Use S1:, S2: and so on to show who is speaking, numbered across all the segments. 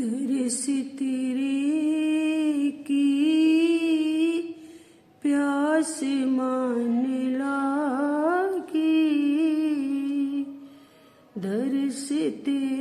S1: तरस तेरे की प्यास मान तेरे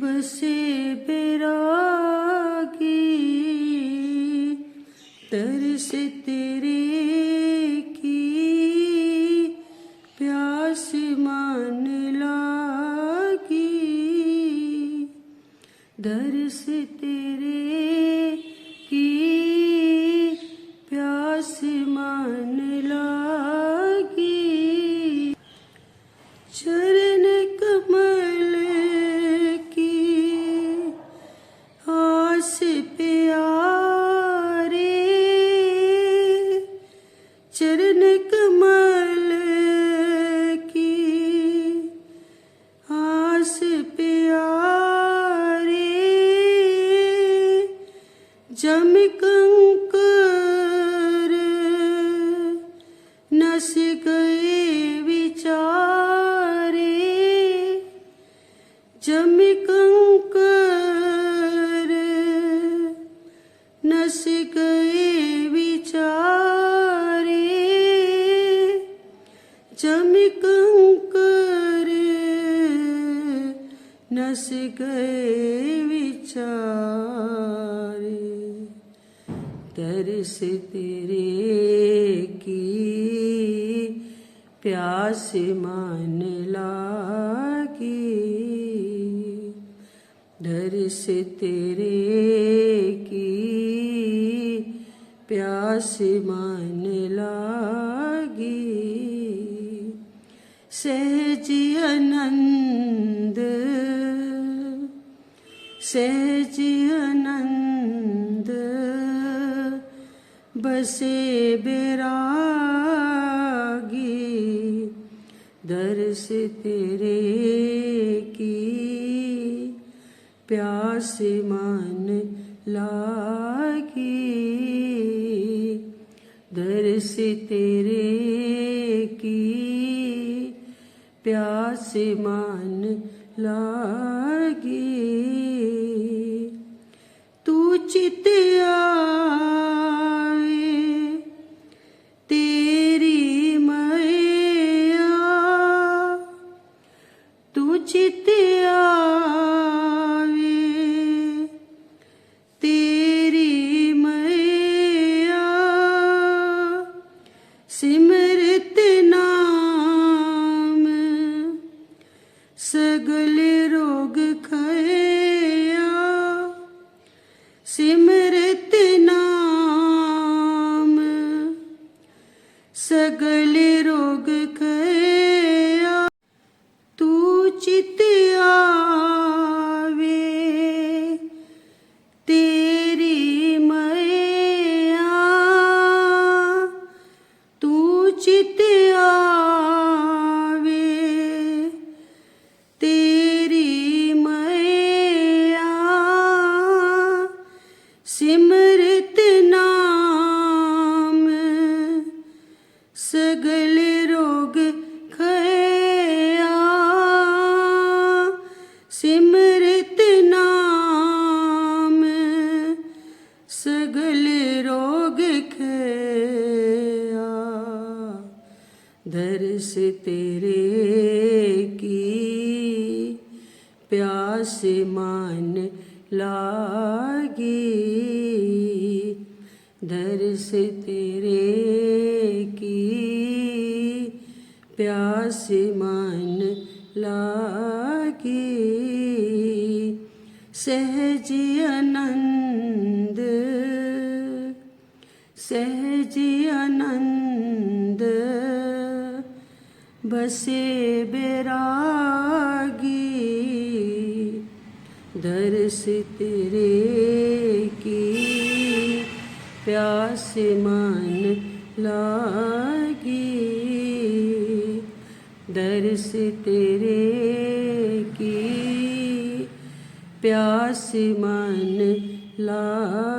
S1: गरीब से बेरागी तर तेरे की प्यास मान लागी दर से तेरे आस प्यारे चरण कमल की आस प्यारे जम कंकर नस गए नस गए विचारे, तरस तेरे की प्यास मान लागी दरस तेरे की प्यास मान लागी। सहज आनंद ਸਹਿਜ ਅਨੰਦ ਬਸੇ ਬਿਰਾਗੀ, ਦਰਸ ਤੇਰੇ ਕੀ, ਪਿਆਸ ਮਨ ਲਾਗੀ, ਦਰਸ ਤੇਰੇ ਕੀ, ਪਿਆਸ ਮਨ लागी। तू चित आए तेरी मैया। तू चित सिमरत नाम। सगल रोग खया सिमरत नाम। सगल रोग खया दरस तेरे की प्यास मान लागी। दरस तेरे की प्यास मान लागी सहज आनंद सहज आनंद बसे बैरागी दरस तेरे की प्यास मान लागी दर्श तेरे की प्यास मन लागी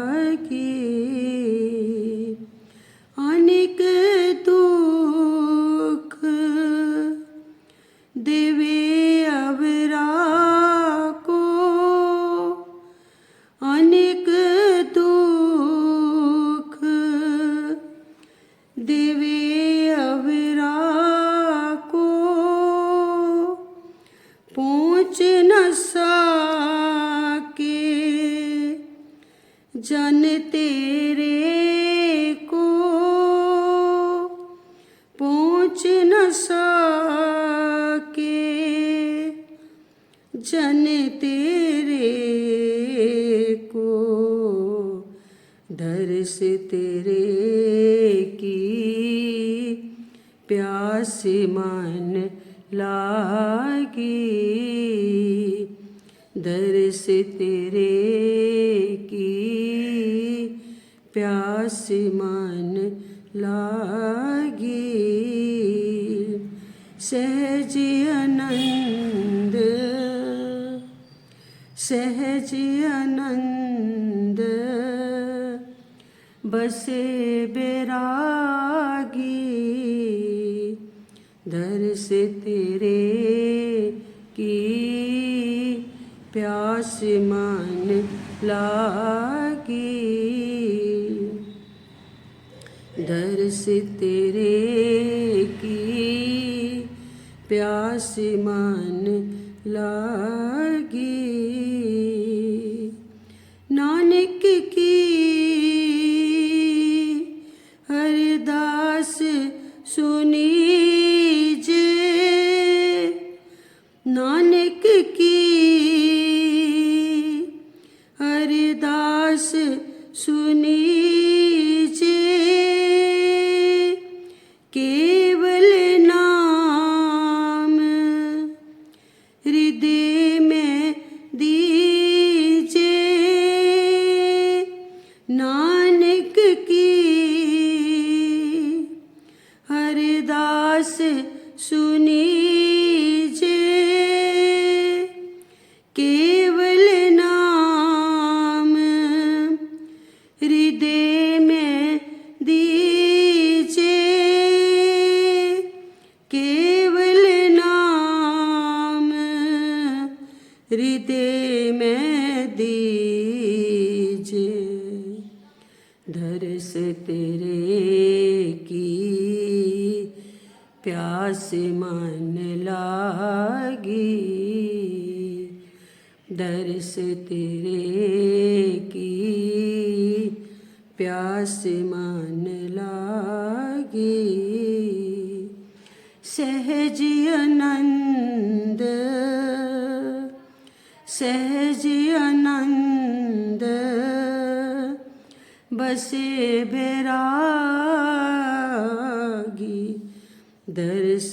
S1: जन तेरे को पहुँच न सके। जन तेरे को दर्श तेरे की प्यास मन लागी। दर्श तेरे की प्यास मन लागी सहज आनंद सहज आनंद बसे बैरागी दर्श तेरे की प्यास मन लागी दर्श तेरे की प्यास मन लागी दास सुनी। मन लागी दर्श तेरे की प्यास मन लागी सहज आनंद सहज आनंद बसे बैरागी दर्श